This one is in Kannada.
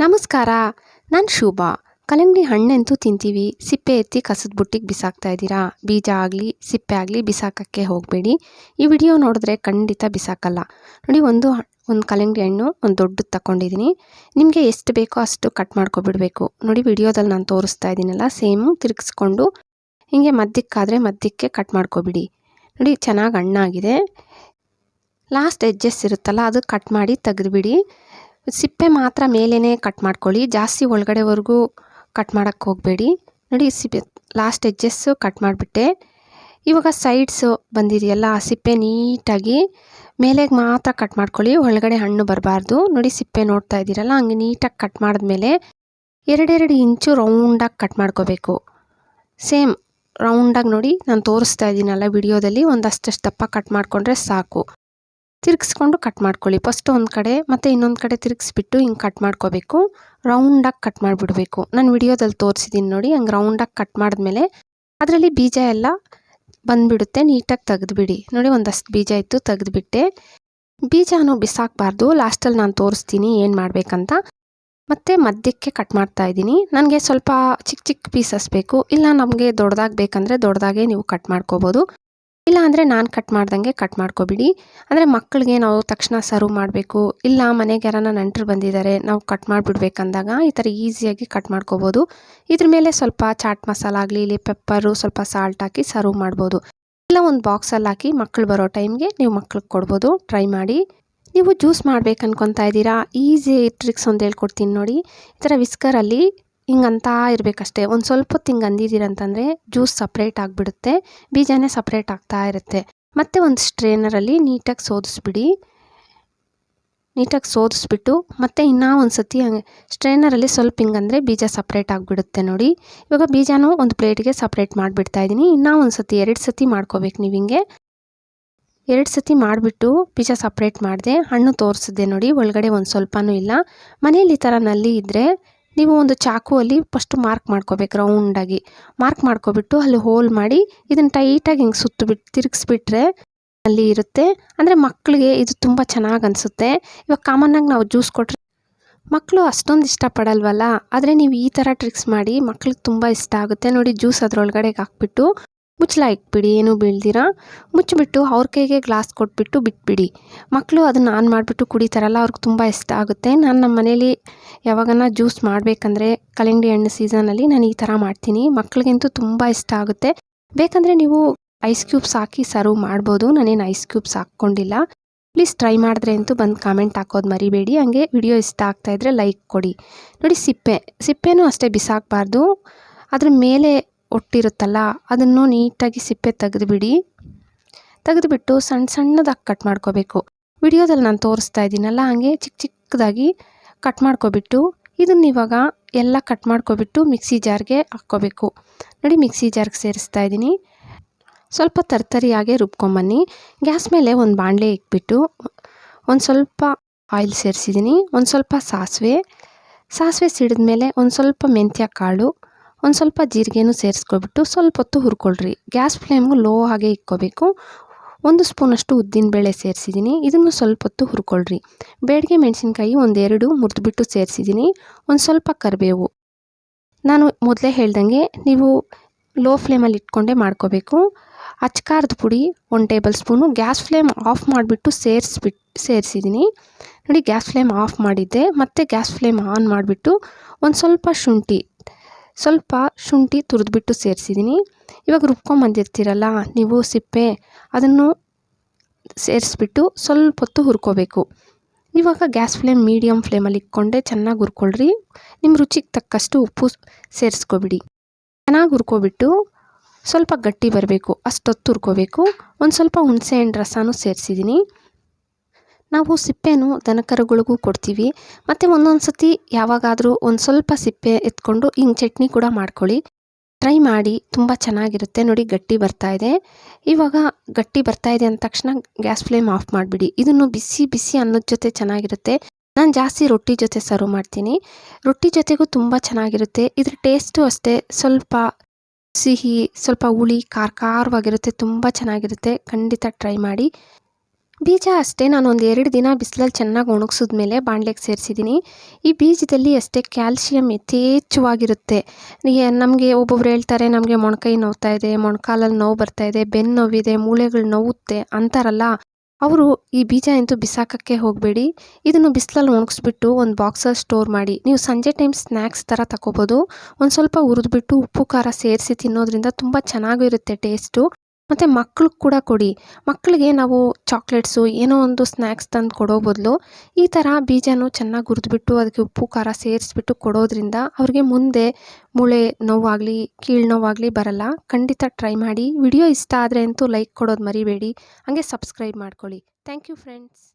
ನಮಸ್ಕಾರ. ನಾನು ಶುಭ. ಕಲ್ಲಂಗಡಿ ಹಣ್ಣಂತೂ ತಿಂತೀವಿ. ಸಿಪ್ಪೆ ಎತ್ತಿ ಕಸದ ಬುಟ್ಟಿಗೆ ಬಿಸಾಕ್ತಾ ಇದ್ದೀರಾ? ಬೀಜ ಆಗಲಿ, ಸಿಪ್ಪೆ ಆಗಲಿ ಬಿಸಾಕಕ್ಕೆ ಹೋಗಬೇಡಿ. ಈ ವಿಡಿಯೋ ನೋಡಿದ್ರೆ ಖಂಡಿತ ಬಿಸಾಕಲ್ಲ. ನೋಡಿ, ಒಂದು ಒಂದು ಕಲ್ಲಂಗಡಿ ಹಣ್ಣು, ಒಂದು ದೊಡ್ಡದು ತಗೊಂಡಿದ್ದೀನಿ ನಿಮಗೆ ಎಷ್ಟು ಬೇಕೋ ಅಷ್ಟು ಕಟ್ ಮಾಡ್ಕೊಬಿಡಬೇಕು. ನೋಡಿ, ವಿಡಿಯೋದಲ್ಲಿ ನಾನು ತೋರಿಸ್ತಾ ಇದ್ದೀನಲ್ಲ, ಸೇಮು ತಿರುಗಿಸ್ಕೊಂಡು ಹೀಗೆ ಮದ್ಯಕ್ಕಾದರೆ ಮಧ್ಯಕ್ಕೆ ಕಟ್ ಮಾಡ್ಕೊಬಿಡಿ. ನೋಡಿ, ಚೆನ್ನಾಗಿ ಹಣ್ಣಾಗಿದೆ. ಲಾಸ್ಟ್ ಎಡ್ಜಸ್ ಇರುತ್ತಲ್ಲ, ಅದು ಕಟ್ ಮಾಡಿ ತೆಗೆದುಬಿಡಿ. ಸಿಪ್ಪೆ ಮಾತ್ರ ಮೇಲೇ ಕಟ್ ಮಾಡ್ಕೊಳ್ಳಿ. ಜಾಸ್ತಿ ಒಳಗಡೆವರೆಗೂ ಕಟ್ ಮಾಡೋಕ್ಕೆ ಹೋಗಬೇಡಿ. ನೋಡಿ ಸಿಪ್ಪೆ ಲಾಸ್ಟ್ ಎಜ್ಜಸ್ಸು ಕಟ್ ಮಾಡಿಬಿಟ್ಟೆ. ಇವಾಗ ಸೈಡ್ಸು ಬಂದಿದೆಯಲ್ಲ, ಆ ಸಿಪ್ಪೆ ನೀಟಾಗಿ ಮೇಲೆಗೆ ಮಾತ್ರ ಕಟ್ ಮಾಡ್ಕೊಳ್ಳಿ. ಒಳಗಡೆ ಹಣ್ಣು ಬರಬಾರ್ದು. ನೋಡಿ ಸಿಪ್ಪೆ ನೋಡ್ತಾ ಇದ್ದೀರಲ್ಲ, ಹಂಗೆ ನೀಟಾಗಿ ಕಟ್ ಮಾಡಿದ್ಮೇಲೆ ಎರಡೆರಡು ಇಂಚು ರೌಂಡಾಗಿ ಕಟ್ ಮಾಡ್ಕೋಬೇಕು. ಸೇಮ್ ರೌಂಡಾಗಿ ನೋಡಿ, ನಾನು ತೋರಿಸ್ತಾ ಇದ್ದೀನಲ್ಲ ವಿಡಿಯೋದಲ್ಲಿ ಒಂದಷ್ಟು ದಪ್ಪ ಕಟ್ ಮಾಡಿಕೊಂಡ್ರೆ ಸಾಕು. ತಿರುಗಿಸ್ಕೊಂಡು ಕಟ್ ಮಾಡ್ಕೊಳ್ಳಿ. ಫಸ್ಟ್ ಒಂದು ಕಡೆ ಮತ್ತು ಇನ್ನೊಂದು ಕಡೆ ತಿರುಗಿಸ್ಬಿಟ್ಟು ಹಿಂಗೆ ಕಟ್ ಮಾಡ್ಕೋಬೇಕು. ರೌಂಡಾಗಿ ಕಟ್ ಮಾಡಿಬಿಡಬೇಕು. ನಾನು ವಿಡಿಯೋದಲ್ಲಿ ತೋರಿಸಿದ್ದೀನಿ ನೋಡಿ, ಹಂಗೆ ರೌಂಡಾಗಿ ಕಟ್ ಮಾಡಿದ್ಮೇಲೆ ಅದರಲ್ಲಿ ಬೀಜ ಎಲ್ಲ ಬಂದುಬಿಡುತ್ತೆ, ನೀಟಾಗಿ ತೆಗೆದುಬಿಡಿ. ನೋಡಿ, ಒಂದಷ್ಟು ಬೀಜ ಇತ್ತು, ತೆಗೆದುಬಿಟ್ಟೆ. ಬೀಜನೂ ಬಿಸಾಕಬಾರ್ದು. ಲಾಸ್ಟಲ್ಲಿ ನಾನು ತೋರಿಸ್ತೀನಿ ಏನು ಮಾಡಬೇಕಂತ. ಮತ್ತು ಮಧ್ಯಕ್ಕೆ ಕಟ್ ಮಾಡ್ತಾ ಇದ್ದೀನಿ. ನನಗೆ ಸ್ವಲ್ಪ ಚಿಕ್ಕ ಚಿಕ್ಕ ಪೀಸಸ್ ಬೇಕು. ಇಲ್ಲ, ನಮಗೆ ದೊಡ್ಡದಾಗಬೇಕಂದ್ರೆ ದೊಡ್ಡದಾಗೆ ನೀವು ಕಟ್ ಮಾಡ್ಕೋಬೋದು. ಇಲ್ಲ ಅಂದರೆ ನಾನು ಕಟ್ ಮಾಡ್ದಂಗೆ ಕಟ್ ಮಾಡ್ಕೊಬಿಡಿ. ಅಂದರೆ ಮಕ್ಕಳಿಗೆ ನಾವು ತಕ್ಷಣ ಸರ್ವ್ ಮಾಡಬೇಕು. ಇಲ್ಲ ಮನೆಗೆ ಯಾರನ್ನ ನೆಂಟರು ಬಂದಿದ್ದಾರೆ ನಾವು ಕಟ್ ಮಾಡಿಬಿಡ್ಬೇಕಂದಾಗ ಈ ಥರ ಈಸಿಯಾಗಿ ಕಟ್ ಮಾಡ್ಕೋಬೋದು. ಇದ್ರ ಮೇಲೆ ಸ್ವಲ್ಪ ಚಾಟ್ ಮಸಾಲ ಆಗಲಿ, ಇಲ್ಲಿ ಪೆಪ್ಪರು ಸ್ವಲ್ಪ ಸಾಲ್ಟ್ ಹಾಕಿ ಸರ್ವ್ ಮಾಡ್ಬೋದು. ಇಲ್ಲ ಒಂದು ಬಾಕ್ಸಲ್ಲಿ ಹಾಕಿ ಮಕ್ಕಳು ಬರೋ ಟೈಮ್ಗೆ ನೀವು ಮಕ್ಳಿಗೆ ಕೊಡ್ಬೋದು. ಟ್ರೈ ಮಾಡಿ. ನೀವು ಜ್ಯೂಸ್ ಮಾಡ್ಬೇಕು ಅನ್ಕೊತಾ ಇದ್ದೀರಾ? ಈಸಿ ಟ್ರಿಕ್ಸ್ ಒಂದು ಹೇಳ್ಕೊಡ್ತೀನಿ ನೋಡಿ. ಈ ಥರ ವಿಸ್ಕರಲ್ಲಿ ಹಿಂಗಂತ ಇರಬೇಕಷ್ಟೇ. ಒಂದು ಸ್ವಲ್ಪ ಹೊತ್ತು ಹಿಂಗೆ ಅಂದಿದ್ದೀರಂತಂದರೆ ಜ್ಯೂಸ್ ಸಪ್ರೇಟ್ ಆಗಿಬಿಡುತ್ತೆ, ಬೀಜನೇ ಸಪ್ರೇಟ್ ಆಗ್ತಾ ಇರುತ್ತೆ. ಮತ್ತೆ ಒಂದು ಸ್ಟ್ರೇನರಲ್ಲಿ ನೀಟಾಗಿ ಸೋದಿಸ್ಬಿಡಿ. ನೀಟಾಗಿ ಸೋದಿಸ್ಬಿಟ್ಟು ಮತ್ತೆ ಇನ್ನೂ ಒಂದು ಸತಿ ಹಂಗೆ ಸ್ಟ್ರೈನರಲ್ಲಿ ಸ್ವಲ್ಪ ಹಿಂಗಂದರೆ ಬೀಜ ಸಪ್ರೇಟ್ ಆಗಿಬಿಡುತ್ತೆ ನೋಡಿ. ಇವಾಗ ಬೀಜನೂ ಒಂದು ಪ್ಲೇಟ್ಗೆ ಸಪ್ರೇಟ್ ಮಾಡಿಬಿಡ್ತಾ ಇದ್ದೀನಿ ಇನ್ನೂ ಒಂದು ಸತಿ ಎರಡು ಸತಿ ಮಾಡ್ಕೋಬೇಕು ನೀವು ಹಿಂಗೆ. ಎರಡು ಸತಿ ಮಾಡಿಬಿಟ್ಟು ಬೀಜ ಸಪ್ರೇಟ್ ಮಾಡಿದೆ, ಹಣ್ಣು ತೋರಿಸಿದೆ ನೋಡಿ, ಒಳಗಡೆ ಒಂದು ಸ್ವಲ್ಪನೂ ಇಲ್ಲ. ಮನೇಲಿ ಈ ಥರ ನಲ್ಲಿ ಇದ್ದರೆ ನೀವು ಒಂದು ಚಾಕುವಲ್ಲಿ ಫಸ್ಟ್ ಮಾರ್ಕ್ ಮಾಡ್ಕೋಬೇಕು ರೌಂಡಾಗಿ ಮಾರ್ಕ್ ಮಾಡ್ಕೊಬಿಟ್ಟು ಅಲ್ಲಿ ಹೋಲ್ ಮಾಡಿ, ಇದನ್ನು ಟೈಟಾಗಿ ಹಿಂಗೆ ಸುತ್ತಬಿಟ್ಟು ತಿರುಗಿಸ್ಬಿಟ್ರೆ ಅಲ್ಲಿ ಇರುತ್ತೆ. ಅಂದರೆ ಮಕ್ಕಳಿಗೆ ಇದು ತುಂಬ ಚೆನ್ನಾಗಿ ಅನಿಸುತ್ತೆ. ಇವಾಗ ಕಾಮನ್ನಾಗಿ ನಾವು ಜ್ಯೂಸ್ ಕೊಟ್ಟರೆ ಮಕ್ಕಳು ಅಷ್ಟೊಂದು ಇಷ್ಟಪಡಲ್ವಲ್ಲ? ಆದರೆ ನೀವು ಈ ಥರ ಟ್ರಿಕ್ಸ್ ಮಾಡಿ ಮಕ್ಳಿಗೆ ತುಂಬ ಇಷ್ಟ ಆಗುತ್ತೆ. ನೋಡಿ ಜ್ಯೂಸ್ ಅದರೊಳಗಡೆಗೆ ಹಾಕ್ಬಿಟ್ಟು. ಮುಚ್ಚಳ ಇಟ್ಬಿಡಿ ಏನೂ ಬೀಳ್ದಿರ? ಮುಚ್ಚಿಬಿಟ್ಟು ಅವ್ರ ಕೈಗೆ ಗ್ಲಾಸ್ ಕೊಟ್ಬಿಟ್ಟು ಬಿಟ್ಬಿಡಿ. ಮಕ್ಕಳು ಅದನ್ನು ಆನ್ ಮಾಡಿಬಿಟ್ಟು ಕುಡಿತಾರಲ್ಲ, ಅವ್ರಿಗೆ ತುಂಬ ಇಷ್ಟ ಆಗುತ್ತೆ. ನಾನು ನಮ್ಮ ಮನೇಲಿ ಯಾವಾಗನ ಜ್ಯೂಸ್ ಮಾಡಬೇಕಂದ್ರೆ ಕಲ್ಲಂಗಡಿ ಹಣ್ಣು ಸೀಸನಲ್ಲಿ ನಾನು ಈ ಥರ ಮಾಡ್ತೀನಿ. ಮಕ್ಕಳಿಗಂತೂ ತುಂಬ ಇಷ್ಟ ಆಗುತ್ತೆ. ಬೇಕಂದರೆ ನೀವು ಐಸ್ ಕ್ಯೂಬ್ಸ್ ಹಾಕಿ ಸರ್ವ್ ಮಾಡ್ಬೋದು. ನಾನೇನು ಐಸ್ ಕ್ಯೂಬ್ಸ್ ಹಾಕ್ಕೊಂಡಿಲ್ಲ. ಪ್ಲೀಸ್ ಟ್ರೈ ಮಾಡಿದ್ರೆ ಅಂತೂ ಬಂದು ಕಾಮೆಂಟ್ ಹಾಕೋದು ಮರಿಬೇಡಿ. ಹಂಗೆ ವಿಡಿಯೋ ಇಷ್ಟ ಆಗ್ತಾಯಿದ್ರೆ ಲೈಕ್ ಕೊಡಿ. ನೋಡಿ, ಸಿಪ್ಪೆ. ಸಿಪ್ಪೆನೂ ಅಷ್ಟೇ ಬಿಸಾಕಬಾರ್ದು. ಅದ್ರ ಮೇಲೆ ಒಟ್ಟಿರುತ್ತಲ್ಲ, ಅದನ್ನು ನೀಟಾಗಿ ಸಿಪ್ಪೆ ತೆಗೆದುಬಿಡಿ. ತೆಗೆದುಬಿಟ್ಟು ಸಣ್ಣ ಸಣ್ಣದಾಗಿ ಕಟ್ ಮಾಡ್ಕೋಬೇಕು. ವಿಡಿಯೋದಲ್ಲಿ ನಾನು ತೋರಿಸ್ತಾ ಇದ್ದೀನಲ್ಲ, ಹಾಗೆ ಚಿಕ್ಕ ಚಿಕ್ಕದಾಗಿ ಕಟ್ ಮಾಡ್ಕೊಬಿಟ್ಟು, ಇದನ್ನ ಇವಾಗ ಎಲ್ಲ ಕಟ್ ಮಾಡ್ಕೊಬಿಟ್ಟು ಮಿಕ್ಸಿ ಜಾರ್ಗೆ ಹಾಕ್ಕೋಬೇಕು. ನೋಡಿ, ಮಿಕ್ಸಿ ಜಾರ್ಗೆ ಸೇರಿಸ್ತಾ ಇದ್ದೀನಿ. ಸ್ವಲ್ಪ ತರ್ತರಿಯಾಗೆ ರುಬ್ಕೊಂಬನ್ನಿ. ಗ್ಯಾಸ್ ಮೇಲೆ ಒಂದು ಬಾಣಲೆ ಇಕ್ಬಿಟ್ಟು ಒಂದು ಸ್ವಲ್ಪ ಆಯಿಲ್ ಸೇರಿಸಿದ್ದೀನಿ, ಒಂದು ಸ್ವಲ್ಪ ಸಾಸಿವೆ. ಸಾಸಿವೆ ಸಿಡಿದ್ಮೇಲೆ ಒಂದು ಸ್ವಲ್ಪ ಮೆಂತ್ಯ ಕಾಳು. ಒಂದು ಸ್ವಲ್ಪ ಜೀರಿಗೆನೂ ಸೇರಿಸ್ಕೊಬಿಟ್ಟು ಸ್ವಲ್ಪ ಹೊತ್ತು ಹುರ್ಕೊಳ್ರಿ. ಗ್ಯಾಸ್ ಫ್ಲೇಮು ಲೋ ಹಾಗೆ ಇಕ್ಕೋಬೇಕು ಒಂದು ಸ್ಪೂನಷ್ಟು ಉದ್ದಿನಬೇಳೆ ಸೇರಿಸಿದ್ದೀನಿ. ಇದನ್ನು ಸ್ವಲ್ಪ ಹೊತ್ತು ಹುರ್ಕೊಳ್ರಿ. ಬೇಡಿಗೆ ಮೆಣಸಿನ್ಕಾಯಿ ಒಂದೆರಡು ಮುರಿದ್ಬಿಟ್ಟು ಸೇರಿಸಿದ್ದೀನಿ. ಒಂದು ಸ್ವಲ್ಪ ಕರಿಬೇವು. ನಾನು ಮೊದಲೇ ಹೇಳ್ದಂಗೆ ನೀವು ಲೋ ಫ್ಲೇಮಲ್ಲಿ ಇಟ್ಕೊಂಡೇ ಮಾಡ್ಕೋಬೇಕು. ಅಚ್ಕಾರದ ಪುಡಿ ಒಂದು table spoon. Gas flame off ಮಾಡಿಬಿಟ್ಟು ಸೇರಿಸ್ಬಿಟ್ಟು ಸೇರಿಸಿದ್ದೀನಿ. ನೋಡಿ ಗ್ಯಾಸ್ ಫ್ಲೇಮ್ ಆಫ್ ಮಾಡಿದ್ದೆ. ಮತ್ತೆ ಗ್ಯಾಸ್ ಫ್ಲೇಮ್ ಆನ್ ಮಾಡಿಬಿಟ್ಟು ಒಂದು ಸ್ವಲ್ಪ ಶುಂಠಿ ಸ್ವಲ್ಪ ಶುಂಠಿ ತುರಿದ್ಬಿಟ್ಟು ಸೇರಿಸಿದ್ದೀನಿ ಇವಾಗ ರುಬ್ಕೊಂಬಂದಿರ್ತೀರಲ್ಲ, ನೀವು ಸಿಪ್ಪೆ ಅದನ್ನು ಸೇರಿಸ್ಬಿಟ್ಟು ಸ್ವಲ್ಪ ಹೊತ್ತು ಹುರ್ಕೋಬೇಕು. ಇವಾಗ ಗ್ಯಾಸ್ ಫ್ಲೇಮ್ ಮೀಡಿಯಮ್ ಫ್ಲೇಮಲ್ಲಿ ಇಟ್ಕೊಂಡೆ ಚೆನ್ನಾಗಿ ಹುರ್ಕೊಳ್ರಿ. ನಿಮ್ಮ ರುಚಿಗೆ ತಕ್ಕಷ್ಟು ಉಪ್ಪು ಸೇರಿಸ್ಕೊಬಿಡಿ. ಚೆನ್ನಾಗಿ ಹುರ್ಕೊಬಿಟ್ಟು ಸ್ವಲ್ಪ ಗಟ್ಟಿ ಬರಬೇಕು, ಅಷ್ಟೊತ್ತು ಹುರ್ಕೋಬೇಕು. ಒಂದು ಸ್ವಲ್ಪ ಹುಣಸೆಹಣ್ಣು ರಸನೂ ಸೇರಿಸಿದ್ದೀನಿ ನಾವು ಸಿಪ್ಪೆನೂ ದನಕರುಗಳಿಗೂ ಕೊಡ್ತೀವಿ. ಮತ್ತು ಒಂದೊಂದು ಸತಿ ಯಾವಾಗಾದರೂ ಒಂದು ಸ್ವಲ್ಪ ಸಿಪ್ಪೆ ಎತ್ಕೊಂಡು ಹಿಂಗೆ ಚಟ್ನಿ ಕೂಡ ಮಾಡ್ಕೊಳ್ಳಿ. ಟ್ರೈ ಮಾಡಿ ತುಂಬ ಚೆನ್ನಾಗಿರುತ್ತೆ. ನೋಡಿ ಗಟ್ಟಿ ಬರ್ತಾ ಇದೆ. ಇವಾಗ ಗಟ್ಟಿ ಬರ್ತಾ ಇದೆ ಅಂದ ತಕ್ಷಣ ಗ್ಯಾಸ್ ಫ್ಲೇಮ್ ಆಫ್ ಮಾಡಿಬಿಡಿ. ಇದನ್ನು ಬಿಸಿ ಬಿಸಿ ಅನ್ನದ ಜೊತೆ ಚೆನ್ನಾಗಿರುತ್ತೆ. ನಾನು ಜಾಸ್ತಿ ರೊಟ್ಟಿ ಜೊತೆ ಸರ್ವ್ ಮಾಡ್ತೀನಿ. ರೊಟ್ಟಿ ಜೊತೆಗೂ ತುಂಬ ಚೆನ್ನಾಗಿರುತ್ತೆ. ಇದ್ರ ಟೇಸ್ಟು ಅಷ್ಟೇ ಸ್ವಲ್ಪ ಸಿಹಿ, ಸ್ವಲ್ಪ ಹುಳಿ, ಖಾರ, ಖಾರವಾಗಿರುತ್ತೆ. ತುಂಬ ಚೆನ್ನಾಗಿರುತ್ತೆ. ಖಂಡಿತ ಟ್ರೈ ಮಾಡಿ. ಬೀಜ ಅಷ್ಟೇ ನಾನು ಒಂದು ಎರಡು ದಿನ ಬಿಸಿಲಲ್ಲಿ ಚೆನ್ನಾಗಿ ಒಣಗಿಸಿದ್ಮೇಲೆ ಬಾಣಲೆಗೆ ಸೇರಿಸಿದ್ದೀನಿ ಈ ಬೀಜದಲ್ಲಿ ಅಷ್ಟೇ ಕ್ಯಾಲ್ಶಿಯಂ ಯಥೇಚ್ಛವಾಗಿರುತ್ತೆ. ನಮಗೆ ಒಬ್ಬೊಬ್ರು ಹೇಳ್ತಾರೆ, ನಮಗೆ ಮೊಣಕೈ ನೋವ್ತಾ ಇದೆ ಮೊಣಕಾಲಲ್ಲಿ ನೋವು ಬರ್ತಾ ಇದೆ ಬೆನ್ನು ನೋವಿದೆ, ಮೂಳೆಗಳು ನೋವುತ್ತೆ ಅಂತಾರಲ್ಲ, ಅವರು ಈ ಬೀಜ ಅಂತೂ ಬಿಸಾಕಕ್ಕೆ ಹೋಗಬೇಡಿ. ಇದನ್ನು ಬಿಸಿಲಲ್ಲಿ ಒಣಗಿಸ್ಬಿಟ್ಟು ಒಂದು ಬಾಕ್ಸಲ್ಲಿ ಸ್ಟೋರ್ ಮಾಡಿ. ನೀವು ಸಂಜೆ ಟೈಮ್ ಸ್ನ್ಯಾಕ್ಸ್ ಥರ ತಗೋಬೋದು ಒಂದು ಸ್ವಲ್ಪ ಹುರಿದ್ಬಿಟ್ಟು ಉಪ್ಪು, ಖಾರ ಸೇರಿಸಿ ತಿನ್ನೋದ್ರಿಂದ ತುಂಬ ಚೆನ್ನಾಗಿರುತ್ತೆ ಟೇಸ್ಟು. ಮತ್ತು ಮಕ್ಳಿಗೆ ಕೂಡ ಕೊಡಿ. ಮಕ್ಕಳಿಗೆ ನಾವು ಚಾಕ್ಲೇಟ್ಸು ಏನೋ ಒಂದು ಸ್ನ್ಯಾಕ್ಸ್ ತಂದು ಕೊಡೋ ಬದಲು ಈ ಥರ ಬೀಜನೂ ಚೆನ್ನಾಗಿ ಹುರಿದ್ಬಿಟ್ಟು ಅದಕ್ಕೆ ಉಪ್ಪು, ಖಾರ ಸೇರಿಸ್ಬಿಟ್ಟು ಕೊಡೋದ್ರಿಂದ ಅವ್ರಿಗೆ ಮುಂದೆ ಮೂಳೆ ನೋವಾಗಲಿ, ಕೀಳು ನೋವಾಗಲಿ ಬರಲ್ಲ. ಖಂಡಿತ ಟ್ರೈ ಮಾಡಿ. ವಿಡಿಯೋ ಇಷ್ಟ ಆದರೆ ಅಂತೂ ಲೈಕ್ ಕೊಡೋದು ಮರಿಬೇಡಿ. ಹಾಗೆ ಸಬ್ಸ್ಕ್ರೈಬ್ ಮಾಡ್ಕೊಳ್ಳಿ. Thank you friends.